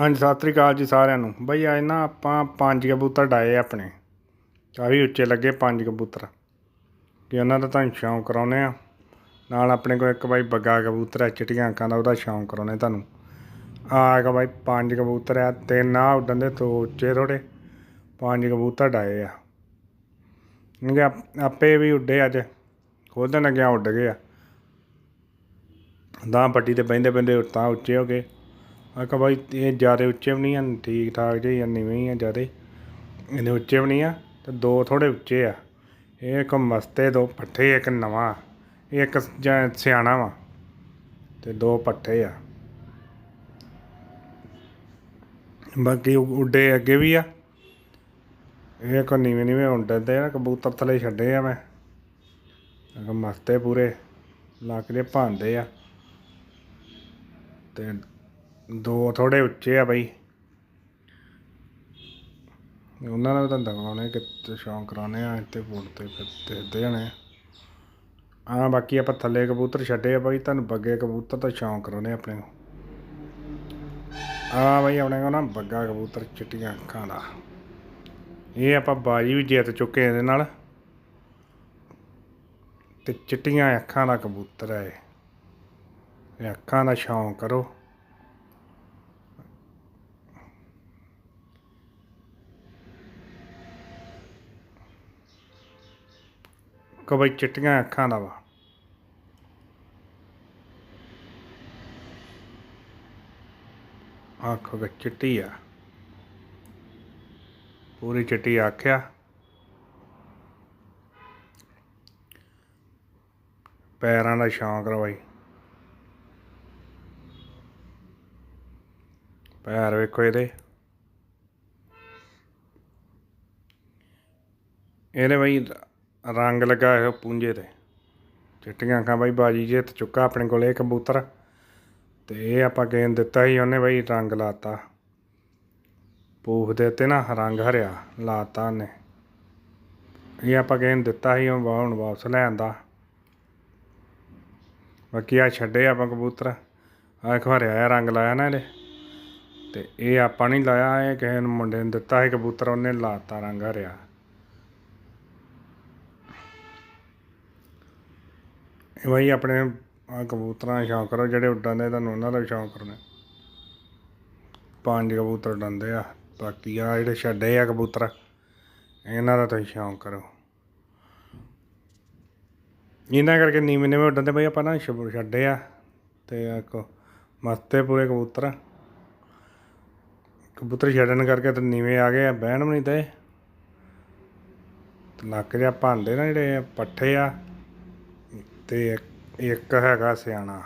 ਹਾਂਜੀ, ਸਤਿ ਸ੍ਰੀ ਅਕਾਲ ਜੀ ਸਾਰਿਆਂ ਨੂੰ। ਬਈ ਅੱਜ ਨਾ ਆਪਾਂ ਪੰਜ ਕਬੂਤਰ ਡਾਏ ਆ ਆਪਣੇ। ਕਾਫੀ ਉੱਚੇ ਲੱਗੇ ਪੰਜ ਕਬੂਤਰ। ਕਿ ਉਹਨਾਂ ਦਾ ਤੁਹਾਨੂੰ ਸ਼ੌਂਕ ਕਰਾਉਨੇ ਆ ਨਾਲ ਆਪਣੇ ਕੋਲ ਇੱਕ ਬਾਈ ਬੱਗਾ ਕਬੂਤਰ ਹੈ, ਚਿੱਟੀਆਂ ਅੱਖਾਂ ਦਾ, ਉਹਦਾ ਸ਼ੌਂਕ ਕਰਾਉਨੇ ਤੁਹਾਨੂੰ। ਆ ਹੈਗਾ ਬਾਈ ਪੰਜ ਕਬੂਤਰ ਆ ਤਿੰਨ ਆ ਉੱਡਣ ਦੇ, ਦੋ ਉੱਚੇ ਥੋੜੇ ਪੰਜ ਕਬੂਤਰ ਡਾਏ ਆ। ਕਿਉਂਕਿ ਆਪੇ ਵੀ ਉੱਡੇ ਅੱਜ। ਖੋਲਣ ਲੱਗਿਆ ਉੱਡ ਗਏ ਆ। ਦਾ ਪੱਟੀ ਤੇ ਬਹਿੰਦੇ ਬਹਿੰਦੇ ਤਾਂ ਉੱਚੇ ਹੋ ਗਏ। ਮੈਂ ਕਿਹਾ ਬਾਈ, ਇਹ ਜ਼ਿਆਦਾ ਉੱਚੇ ਵੀ ਨਹੀਂ ਹਨ ਠੀਕ ਠਾਕ ਜਿਹੇ ਜਾਂ ਨੀਵੇਂ ਹੀ ਆ ਜ਼ਿਆਦਾ। ਇਹਨੇ ਉੱਚੇ ਵੀ ਨਹੀਂ ਆ, ਤੇ ਦੋ ਥੋੜੇ ਉੱਚੇ ਆ। ਇਹ ਇੱਕ ਮਸਤੇ, ਦੋ ਪੱਠੇ, ਇੱਕ ਨਵਾਂ, ਇਹ ਇੱਕ ਜਾਂ ਸਿਆਣਾ ਵਾ, ਤੇ ਦੋ ਪੱਠੇ ਆ। ਬਾਕੀ ਉ- ਉੱਡੇ ਅੱਗੇ ਵੀ ਆ। ਇਹ ਕੋ ਨੀਵੇਂ ਨੀਵੇਂ ਉੱਡਦੇ ਆ, ਕਬੂਤਰ ਥੱਲੇ ਛੱਡੇ ਆ ਮੈਂ। ਮੈਂ ਕਿਹਾ ਮਸਤੇ ਪੂਰੇ, ਲੱਕ ਦੇ ਭਾਂਦੇ ਆ। ਤੇ ਦੋ ਥੋੜੇ ਉੱਚੇ ਆ ਬਈ। ਉਹਨਾਂ ਨਾਲ ਤਾਂ ਦਿਖਾਉਣੇ ਕਿ ਸ਼ੌਂਕ ਕਰਾਉਣੇ ਆ, ਇੱਥੇ ਫੋਨ ਤੇ ਫਿਰ ਦੇਖਦੇ ਹੋਣੇ ਆ। ਬਾਕੀ ਆਪਾਂ ਥੱਲੇ ਕਬੂਤਰ ਛੱਡੇ ਆ ਬਾਈ, ਤੁਹਾਨੂੰ ਬੱਗੇ ਕਬੂਤਰ ਦਾ ਸ਼ੌਂਕ ਕਰਾਉਣੇ ਆਪਣੇ ਨੂੰ। ਆ ਬਾਈ ਆਪਣੇ ਕੋਲ ਨਾ ਬੱਗਾ ਕਬੂਤਰ ਚਿੱਟੀਆਂ ਅੱਖਾਂ ਦਾ। ਇਹ ਆਪਾਂ ਬਾਜੀ ਵੀ ਜਿੱਤ ਚੁੱਕੇ ਇਹਦੇ ਨਾਲ। ਤੇ ਚਿੱਟੀਆਂ ਅੱਖਾਂ ਦਾ ਕਬੂਤਰ ਹੈ ਇਹ ਅੱਖਾਂ ਦਾ ਸ਼ੌਂਕ ਕਰੋ। ਕਬਈ ਚਿੱਟੀਆਂ ਅੱਖਾਂ ਦਾ ਵਾ। ਅੱਖ ਉਹ ਚਿੱਟੀ ਆ। ਪੂਰੀ ਚਿੱਟੀ ਆਖਿਆ ਪੈਰਾਂ ਦਾ ਸ਼ੌਂਕ ਰਵਾਈ ਪੈਰ ਵੇਖੋ ਇਹਦੇ। ਇਹਦੇ ਬਈ ਰੰਗ ਲੱਗਾ ਹੈ ਪੁੰਜੇ ਤੇ। ਚਿੱਟੀਆਂ ਅੱਖਾਂ ਬਾਈ, ਬਾਜੀ ਜਿੱਤ ਚੁੱਕਾ ਆਪਣੇ ਕੋਲ ਇਹ ਕਬੂਤਰ। ਤੇ ਇਹ ਆਪਾਂ ਗੇਮ ਦਿੱਤਾ ਸੀ, ਉਹਨੇ ਬਾਈ ਰੰਗ ਲਾਤਾ। ਪੂਖ ਦੇ ਤੇ ਨਾ ਰੰਗ ਹਰਿਆ, ਲਾਤਾ ਉਹਨੇ। ਇਹ ਆਪਾਂ ਗੇਮ ਦਿੱਤਾ ਸੀ, ਉਹ ਹੁਣ ਵਾਪਸ ਲੈ ਆਂਦਾ। ਬਾਕੀ ਆ ਛੱਡੇ ਆਪਾਂ ਕਬੂਤਰ। ਆ ਖਵਰਿਆ ਆ ਰੰਗ ਲਾਇਆ ਨਾ ਇਹਦੇ। ਤੇ ਇਹ ਆਪਾਂ ਨਹੀਂ ਲਾਇਆ, ਇਹ ਕਿਸੇ ਨੂੰ ਮੁੰਡੇ ਨੂੰ ਦਿੱਤਾ ਸੀ ਕਬੂਤਰ, ਉਹਨੇ ਲਾਤਾ ਰੰਗ ਹਰਿਆ। ਬਾਈ ਆਪਣੇ ਆਹ ਕਬੂਤਰਾਂ ਦਾ ਸ਼ੌਂਕ ਕਰੋ, ਜਿਹੜੇ ਉੱਡਣ ਦੇ ਤੁਹਾਨੂੰ ਉਹਨਾਂ ਦਾ ਵੀ ਸ਼ੌਂਕ ਕਰਨਾ। ਪੰਜ ਕਬੂਤਰ ਉੱਡਣਦੇ ਆ, ਬਾਕੀ ਆ ਜਿਹੜੇ ਛੱਡੇ ਆ ਕਬੂਤਰ, ਇਹਨਾਂ ਦਾ ਤੁਸੀਂ ਸ਼ੌਂਕ ਕਰੋ। ਇਹਨਾਂ ਕਰਕੇ ਨੀਵੇਂ ਨੀਵੇਂ ਉੱਡਣ ਦੇ ਬਈ ਆਪਾਂ ਨਾ ਛ- ਛੱਡੇ ਆ, ਤੇ ਆ ਕੋ ਮਸਤੇ ਪੂਰੇ ਕਬੂਤਰ ਕਬੂਤਰ ਛੱਡਣ ਕਰਕੇ ਤੇ ਨੀਵੇਂ ਆ ਗਏ ਆ, ਬਹਿਣ ਵੀ ਨਹੀਂ ਤੇ ਤੇ ਲੱਕ ਜਿਹਾ ਭਾਂਦੇ ਨਾ ਜਿਹੜੇ ਪੱਠੇ ਆ। ਤੇ ਇੱਕ- ਹੈਗਾ ਸਿਆਣਾ।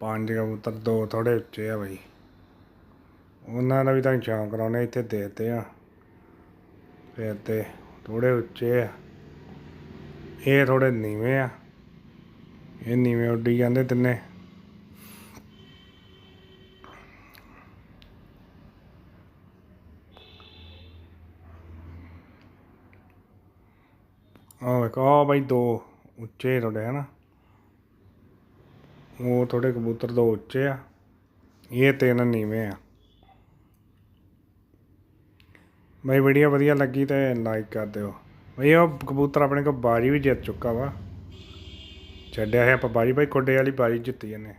ਪੰਜ ਕਬੂਤਰ, ਦੋ ਥੋੜੇ ਉੱਚੇ ਆ ਬਈ। ਉਹਨਾਂ ਦਾ ਵੀ ਤਾਂ ਸ਼ੌਂਕ ਕਰਾਉਣੇ ਇੱਥੇ ਦੇਤੇ ਆ। ਫਿਰ ਤੇ ਥੋੜੇ ਉੱਚੇ ਆ। ਇਹ ਥੋੜੇ ਨੀਵੇਂ ਆ। ਇਹ ਨੀਵੇਂ ਉੱਡੀ ਜਾਂਦੇ ਤਿੰਨੇ। ਆਹ ਵੇਖੋ, ਆਹ ਬਈ ਦੋ। ਉੱਚੇ ਥੋੜੇ ਹਨਾ? ਉਹ ਥੋੜੇ ਕਬੂਤਰ ਦੋ ਉੱਚੇ ਆ। ਇਹ ਤਿੰਨ ਨੀਵੇਂ ਆ। ਬਈ ਵੀਡੀਓ ਵਧੀਆ ਲੱਗੀ ਤੇ ਲਾਈਕ ਕਰ ਦਿਓ। ਬਈ ਉਹ ਕਬੂਤਰ ਆਪਣੇ ਕੋਲ ਬਾਜੀ ਵੀ ਜਿੱਤ ਚੁੱਕਾ ਵਾ। ਛੱਡਿਆ ਹੈ ਆਪਾਂ ਬਾਜੀ। ਬਾਈ ਕੋਡੇ ਵਾਲੀ ਬਾਜੀ ਜਿੱਤੀ ਇਹਨੇ।